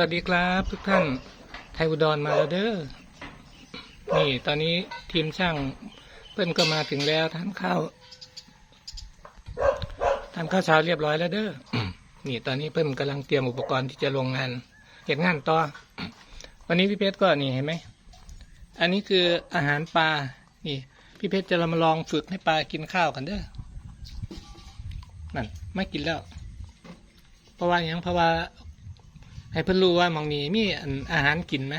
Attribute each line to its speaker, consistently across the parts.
Speaker 1: วัสดีครับทุกท่านไทยอุดรมาแล้วเด้อนี่ตอนนี้ทีมช่างเพิ่นก็มาถึงแล้วทานข้าวทานข้าวเช้าเรียบร้อยแล้วเด้อนี่ตอนนี้เพิ่นกำลังเตรียมอุปกรณ์ที่จะลงงานเก็บงานต่อ วันนี้พี่เพชรก็นี่เห็นไหมอันนี้คืออาหารปลานี่ พี่เพชรจะมาลองฝึกให้ปลากินข้าวกันเด้อนั่นไม่กินแล้วเพราะว่าอย่างเพราะว่า ให้เพิ่นรู้ว่ามองนี้มีอาหารกินไหม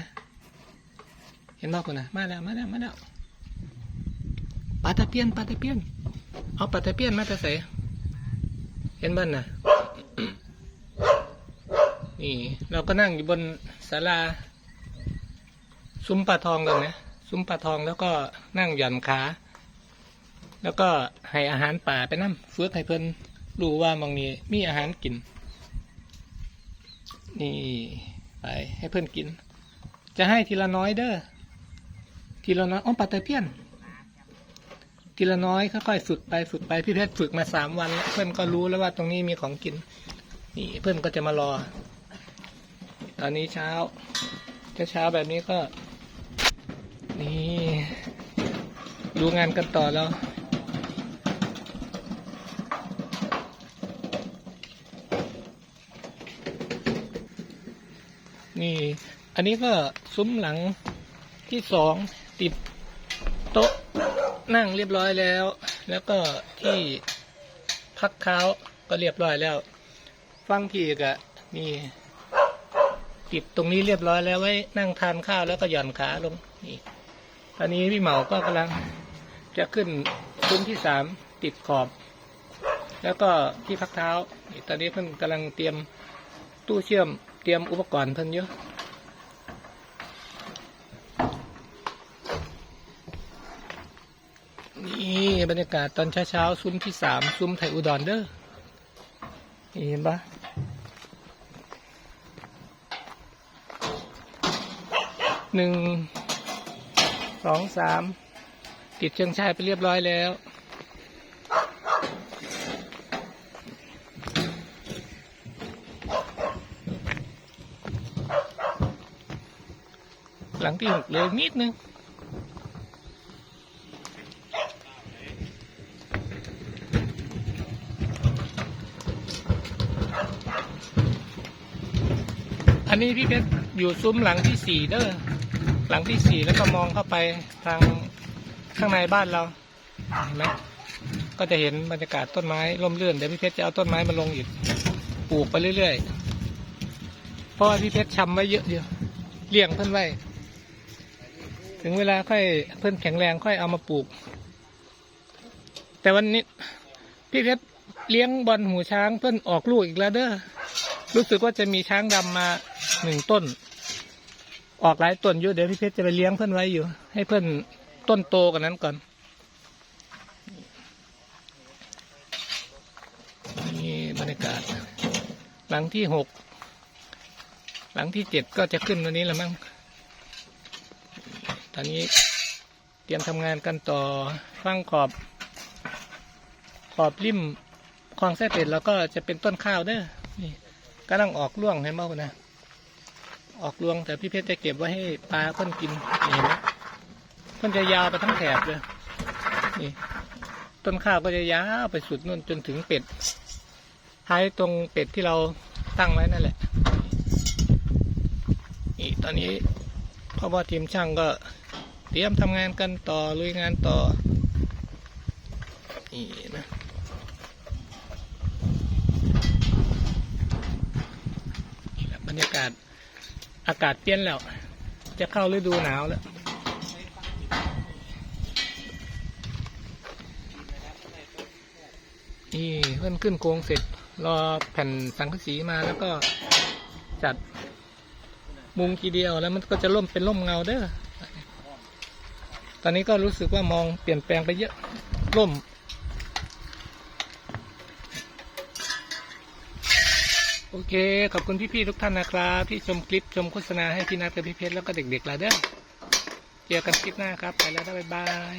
Speaker 1: เห็นบอกคุณนะมาแล้วมาแล้วมาแล้วปลาตะเพียนปลาตะเพียนเอาปลาตะเพียนมาแต่ใส่เห็นบ้านน่ะนี่ เราก็นั่งอยู่บนศาลาซุ้มปลาทองกันนะซุ้มปลาทองแล้วก็นั่งหย่อนขาแล้วก็ให้อาหารป่าไปนั่ฝึกให้เพิ่นรู้ว่ามองนี้มีอาหารกิน นี่ไปให้เพื่อนกิน จะให้ทีละน้อยเด้อทีละน้อยอ๋อปลาตะเพียน ทีละน้อยค่อยๆฝึกไปฝึกไปพี่เพชรฝึกมาสามวันแล้วเพื่อนก็รู้แล้วว่าตรงนี้มีของกิน นี่เพื่อนก็จะมารอ ตอนนี้เช้าเช้าแบบนี้ก็ นี่ ดูงานกันต่อแล้ว นี่ อันนี้ก็ซุ้มหลังที่สองติดโต๊ะนั่งเรียบร้อยแล้ว แล้วก็ที่พักเท้าก็เรียบร้อยแล้ว ฟังพี่กะนี่ติดตรงนี้เรียบร้อยแล้วไว้นั่งทานข้าวแล้วก็หย่อนขาลงนี่ตอนนี้พี่เหมาก็กำลังจะขึ้นซุ้มที่สามติดขอบ แล้วก็ที่พักเท้า ตอนนี้เพิ่นกำลังเตรียมตู้เชื่อม เตรียมอุปกรณ์เพิ่นเยอะนี่บรรยากาศตอนเช้าๆซุ้มที่สามซุ้มไทยอุดรเด้อเห็นปะหนึ่งสองสามติดเชิงชายไปเรียบร้อยแล้ว หลังที่หกเลยนิดนึงอันนี้พี่เพชรอยู่ซุ้มหลังที่สี่เด้อหลังที่สี่แล้วก็มองเข้าไปทางข้างในบ้านเราเห็นไหมก็จะเห็นบรรยากาศต้นไม้ร่มรื่นเดี๋ยวพี่เพชรจะเอาต้นไม้มาลงอีกปลูกไปเรื่อยๆเพราะว่าพี่เพชรชำไว้เยอะเดียวเลี้ยงเพื่นไว้ ถึงเวลาค่อยเพื่อนแข็งแรงค่อยเอามาปลูก แต่วันนี้ พี่เพชรเลี้ยงบอลหูช้างเพื่อนออกลูกอีกแล้วเด้อรู้สึกว่าจะมีช้างดำมาหนึ่งต้น ออกหลายต้นอยู่เดี๋ยวพี่เพชรจะไปเลี้ยงเพื่อนไว้อยู่ ให้เพื่อนต้นโตกว่านั้นก่อนนี่บรรยากาศ หลังที่หกหลังที่เจ็ดก็จะขึ้นวันนี้แล้วมั้ง อนนี้เตรียมทำงานกันต่อฟังขอบ ขอบริมคลองแส้เป็ดแล้วก็จะเป็นต้นข้าวเด้อนี่กำลังออกร่วงเห็นไหมนะออกรวงแต่พี่เพชรจะเก็บไว้ให้ปลาเพิ่นกินเห็นไหมเพิ่นจะยาวไปทั้งแถบเลยนี่ต้นข้าวก็จะยาวไปสุดนู่นจนถึงเป็ดท้ายตรงเป็ดที่เราตั้งไว้นั่นแหละนี่ตอนนี้พ่อพ่อทีมช่างก็ เตรียมทำงานกันต่อลุยงานต่อ นี่นะบรรยากาศอากาศเปลี่ยนแล้ว จะเข้าฤดูหนาวแล้วนี่เพิ่นขึ้นโครงเสร็จ รอแผ่นสังกะสีมาแล้วก็จัดมุงทีเดียวแล้วมันก็จะล่มเป็นล่มเงาเด้อ ตอนนี้ก็รู้สึกว่ามองเปลี่ยนแปลงไปเยอะร่ม โอเค ขอบคุณพี่ๆทุกท่านนะครับ ที่ชมคลิปชมโฆษณาให้พี่นัทกับพี่เพชรแล้วก็เด็กๆลาเด้อเจอกันคลิปหน้าครับ ไปแล้วนะบ๊ายบาย